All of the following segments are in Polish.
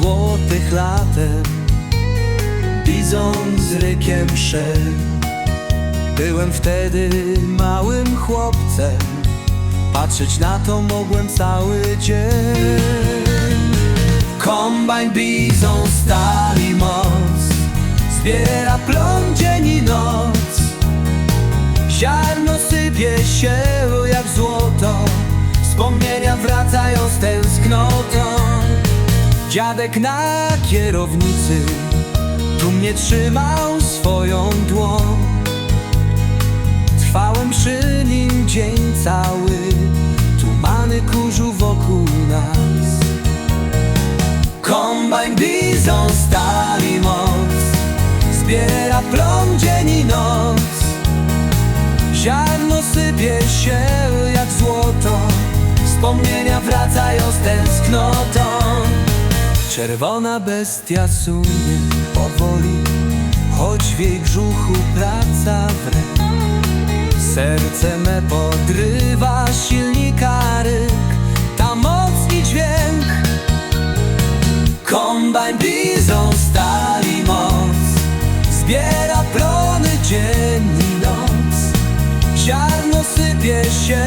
złotych latem Bizon z rykiem szedł Byłem wtedy małym chłopcem Patrzeć na to mogłem cały dzień. Kombajn bizon stali moc Zbiera plon dzień i noc. Ziarno sypie się jak złoto Wspomnienia wracają z tęsknotą Dziadek na kierownicy Tu mnie trzymał swoją dłoń. Trwałem przy nim dzień cały Tumany kurzu wokół nas. Kombajn bizon stali moc Zbiera plon dzień i noc. Ziarno sypie się jak złoto Wspomnienia wracają z tęsknotą Czerwona bestia sunie powoli Choć w jej brzuchu praca wre. Serce me podrywa silnika ryk Ta moc i dźwięk. Kombajn bizon stali moc Zbiera plony dzień i noc. Ziarno sypie się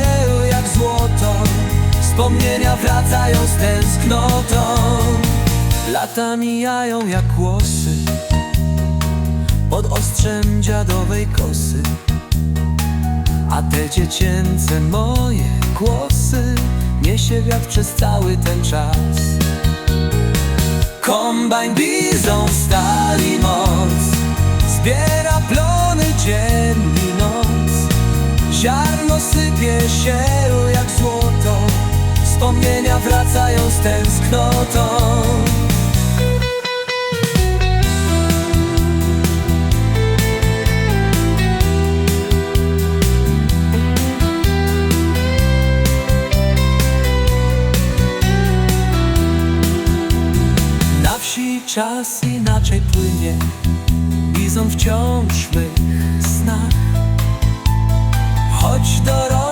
jak złoto Wspomnienia wracają z tęsknotą Lata mijają jak łosy Pod ostrzem dziadowej kosy. A te dziecięce moje głosy Niesie wiatr przez cały ten czas. Kombajn bizon stali moc. Zbiera plony dzień i noc. Ziarno sypie się jak złoto. Wspomnienia wracają z tęsknotą czas inaczej płynie Bizon wciąż w mych snach Choć dorosłem